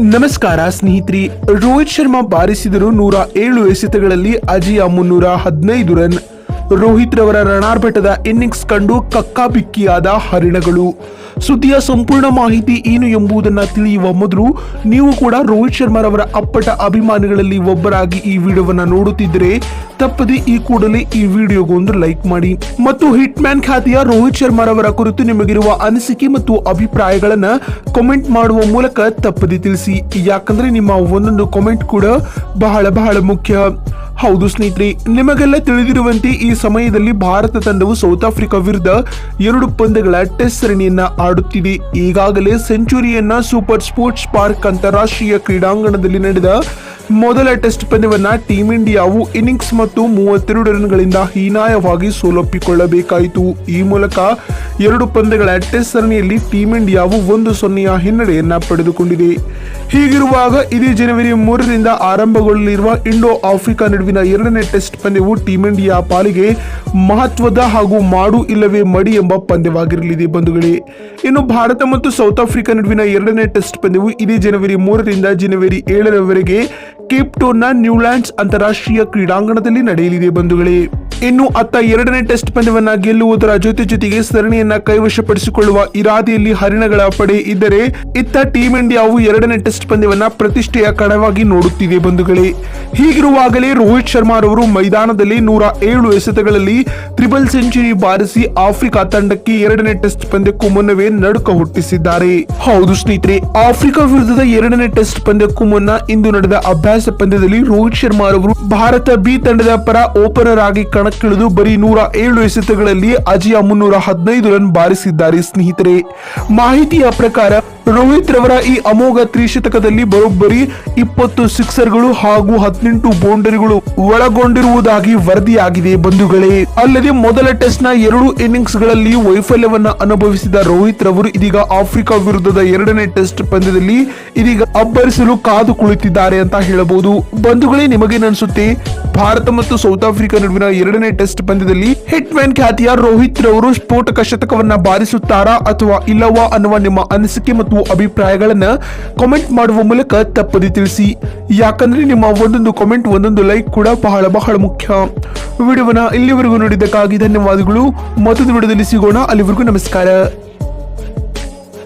ನಮಸ್ಕಾರ ಸ್ನೇಹಿತರಿ ರೋಹಿತ್ ಶರ್ಮಾ ಬಾರಿಸಿದರು ನೂರ ಏಳು ಎಸೆತಗಳಲ್ಲಿ ಅಜಿಯ ಮುನ್ನೂರ ಹದಿನೈದು ರನ್. ರೋಹಿತ್ ರವರ ರಣಾರ್ಭಟದ ಇನ್ನಿಂಗ್ಸ್ ಕಂಡು ಕಕ್ಕಾಬಿಕ್ಕಿಯಾದ ಹರಿಣಗಳು. ಸುದ್ದಿಯ ಸಂಪೂರ್ಣ ಮಾಹಿತಿ ಏನು ಎಂಬುದನ್ನು ತಿಳಿಯುವ ಮೊದಲು ನೀವು ಕೂಡ ರೋಹಿತ್ ಶರ್ಮಾರವರ ಅಪ್ಪಟ ಅಭಿಮಾನಿಗಳಲ್ಲಿ ಒಬ್ಬರಾಗಿ ಈ ವಿಡಿಯೋವನ್ನು ನೋಡುತ್ತಿದ್ದರೆ ತಪ್ಪದೆ ಈ ಕೂಡಲೇ ಈ ವಿಡಿಯೋಗೊಂದು ಲೈಕ್ ಮಾಡಿ. ಮತ್ತು ಹಿಟ್ ಮ್ಯಾನ್ ಖ್ಯಾತಿಯ ರೋಹಿತ್ ಶರ್ಮಾರವರ ಕುರಿತು ನಿಮಗಿರುವ ಅನಿಸಿಕೆ ಮತ್ತು ಅಭಿಪ್ರಾಯಗಳನ್ನು ಕಮೆಂಟ್ ಮಾಡುವ ಮೂಲಕ ತಪ್ಪದೆ ತಿಳಿಸಿ. ಯಾಕಂದ್ರೆ ನಿಮ್ಮ ಒಂದೊಂದು ಕಾಮೆಂಟ್ ಕೂಡ ಬಹಳ ಬಹಳ ಮುಖ್ಯ. ಹೌದು ಸ್ನೇಹಿತರೆ, ನಿಮಗೆಲ್ಲ ತಿಳಿದಿರುವಂತೆ ಈ ಸಮಯದಲ್ಲಿ ಭಾರತ ತಂಡವು ಸೌತ್ ಆಫ್ರಿಕಾ ವಿರುದ್ಧ ಎರಡು ಪಂದ್ಯಗಳ ಟೆಸ್ಟ್ ಸರಣಿಯನ್ನ ಆಡುತ್ತಿದೆ. ಈಗಾಗಲೇ ಸೆಂಚುರಿಯನ್ನ ಸೂಪರ್ ಸ್ಪೋರ್ಟ್ಸ್ ಪಾರ್ಕ್ ಅಂತಾರಾಷ್ಟ್ರೀಯ ಕ್ರೀಡಾಂಗಣದಲ್ಲಿ ನಡೆದ ಮೊದಲ ಟೆಸ್ಟ್ ಪಂದ್ಯವನ್ನ ಟೀಂ ಇಂಡಿಯಾವು ಇನ್ನಿಂಗ್ಸ್ ಮತ್ತು ಮೂವತ್ತೆರಡು ರನ್ಗಳಿಂದ ಹೀನಾಯವಾಗಿ ಸೋಲೊಪ್ಪಿಕೊಳ್ಳಬೇಕಾಯಿತು. ಈ ಮೂಲಕ ಎರಡು ಪಂದ್ಯಗಳ ಟೆಸ್ಟ್ ಸರಣಿಯಲ್ಲಿ ಟೀಂ ಇಂಡಿಯಾವು ಒಂದು ಸೊನ್ನೆಯ ಹಿನ್ನಡೆಯನ್ನ ಪಡೆದುಕೊಂಡಿದೆ. ಹೀಗಿರುವಾಗ ಇದೇ ಜನವರಿ ಮೂರರಿಂದ ಆರಂಭಗೊಳ್ಳಲಿರುವ ಇಂಡೋ ಆಫ್ರಿಕಾ ನಡುವಿನ ಎರಡನೇ ಟೆಸ್ಟ್ ಪಂದ್ಯವು ಟೀಂ ಇಂಡಿಯಾ ಪಾಲಿಗೆ ಮಹತ್ವದ ಹಾಗೂ ಮಾಡು ಇಲ್ಲವೇ ಮಡಿ ಎಂಬ ಪಂದ್ಯವಾಗಿರಲಿದೆ ಬಂಧುಗಳೇ. ಇನ್ನು ಭಾರತ ಮತ್ತು ಸೌತ್ ಆಫ್ರಿಕಾ ನಡುವಿನ ಎರಡನೇ ಟೆಸ್ಟ್ ಪಂದ್ಯವು ಇದೇ ಜನವರಿ ಮೂರರಿಂದ ಜನವರಿ ಏಳರವರೆಗೆ ಕೇಪ್ ಟೌನ್ನ ನ್ಯೂಲ್ಯಾಂಡ್ಸ್ ಅಂತಾರಾಷ್ಟ್ರೀಯ ಕ್ರೀಡಾಂಗಣದಲ್ಲಿ ನಡೆಯಲಿದೆ ಬಂಧುಗಳೇ. ಇನ್ನು ಅತ್ತ ಎರಡನೇ ಟೆಸ್ಟ್ ಪಂದ್ಯವನ್ನ ಗೆಲ್ಲುವುದರ ಜೊತೆ ಜೊತೆಗೆ ಸರಣಿಯನ್ನ ಕೈವಶಪಡಿಸಿಕೊಳ್ಳುವ ಇರಾದೆಯಲ್ಲಿ ಹರಿಣಗಳ ಪಡೆ ಇದ್ದರೆ ಇತ್ತ ಟೀಂ ಇಂಡಿಯಾವು ಎರಡನೇ ಟೆಸ್ಟ್ ಪಂದ್ಯವನ್ನ ಪ್ರತಿಷ್ಠೆಯ ಕಣವಾಗಿ ನೋಡುತ್ತಿದೆ ಬಂಧುಗಳೇ. ಹೀಗಿರುವಾಗಲೇ ರೋಹಿತ್ ಶರ್ಮಾ ರವರು ಮೈದಾನದಲ್ಲಿ ನೂರ ಏಳು ಎಸೆತಗಳಲ್ಲಿ ತ್ರಿಬಲ್ ಸೆಂಚುರಿ ಬಾರಿಸಿ ಆಫ್ರಿಕಾ ತಂಡಕ್ಕೆ ಎರಡನೇ ಟೆಸ್ಟ್ ಪಂದ್ಯಕ್ಕೂ ಮುನ್ನವೇ ನಡುಕ ಹುಟ್ಟಿಸಿದ್ದಾರೆ. ಹೌದು ಸ್ನೇಹಿತರೆ, ಆಫ್ರಿಕಾ ವಿರುದ್ಧದ ಎರಡನೇ ಟೆಸ್ಟ್ ಪಂದ್ಯಕ್ಕೂ ಮುನ್ನ ಇಂದು ನಡೆದ ಅಭ್ಯಾಸ ಪಂದ್ಯದಲ್ಲಿ ರೋಹಿತ್ ಶರ್ಮಾ ರವರು ಭಾರತ ಬಿ ತಂಡದ ಪರ ಓಪನರ್ ಆಗಿ ಕಣಕ್ಕಿಳಿದು ಬರೀ ನೂರ ಏಳು ಎಸೆತಗಳಲ್ಲಿ ಅಜಿಯ ಮುನ್ನೂರ ಹದಿನೈದು ರನ್ ಬಾರಿಸಿದ್ದಾರೆ ಸ್ನೇಹಿತರೆ. ಮಾಹಿತಿಯ ಪ್ರಕಾರ ರೋಹಿತ್ ರವರ ಈ ಅಮೋಘ ತ್ರಿಶತಕದಲ್ಲಿ ಬರೋಬ್ಬರಿ ಇಪ್ಪತ್ತು ಸಿಕ್ಸರ್ಗಳು ಹಾಗೂ ಹದಿನೆಂಟು ಬೌಂಡರಿಗಳು ಒಳಗೊಂಡಿರುವುದಾಗಿ ವರದಿಯಾಗಿದೆ ಬಂಧುಗಳೇ. ಅಲ್ಲದೆ ಮೊದಲ ಟೆಸ್ಟ್ನ ಎರಡು ಇನ್ನಿಂಗ್ಸ್ಗಳಲ್ಲಿ ವೈಫಲ್ಯವನ್ನ ಅನುಭವಿಸಿದ ರೋಹಿತ್ ರವರು ಇದೀಗ ಆಫ್ರಿಕಾ ವಿರುದ್ಧದ ಎರಡನೇ ಟೆಸ್ಟ್ ಪಂದ್ಯದಲ್ಲಿ ಇದೀಗ ಅಬ್ಬರಿಸಲು ಕಾದು ಕುಳಿತಿದ್ದಾರೆ ಅಂತ ಹೇಳಬಹುದು. ಬಂಧುಗಳೇ ನಿಮಗೇನಿಸುತ್ತೆ ಭಾರತ ಮತ್ತು ಸೌತ್ ಆಫ್ರಿಕಾ ನಡುವಿನ ಎರಡನೇ ಟೆಸ್ಟ್ ಪಂದ್ಯದಲ್ಲಿ ಹಿಟ್ ಮ್ಯಾನ್ ಖ್ಯಾತಿಯ ರೋಹಿತ್ ರವರು ಸ್ಫೋಟಕ ಶತಕವನ್ನ ಬಾರಿಸುತ್ತಾರಾ ಅಥವಾ ಇಲ್ಲವಾ ಅನ್ನುವ ನಿಮ್ಮ ಅನಿಸಿಕೆ ಮತ್ತು ಅಭಿಪ್ರಾಯಗಳನ್ನ ಕಾಮೆಂಟ್ ಮಾಡುವ ಮೂಲಕ ತಪ್ಪದೆ ತಿಳಿಸಿ. ಯಾಕಂದ್ರೆ ನಿಮ್ಮ ಒಂದೊಂದು ಕಾಮೆಂಟ್ ಒಂದೊಂದು ಲೈಕ್ ಕೂಡ ಬಹಳ ಬಹಳ ಮುಖ್ಯ. ವಿಡಿಯೋವನ್ನ ಇಲ್ಲಿವರೆಗೂ ನೋಡಿದ್ದಕ್ಕಾಗಿ ಧನ್ಯವಾದಗಳು. ಮತ್ತೊಂದು ವಿಡಿಯೋದಲ್ಲಿ ಸಿಗೋಣ. ಅಲ್ಲಿವರೆಗೂ ನಮಸ್ಕಾರ.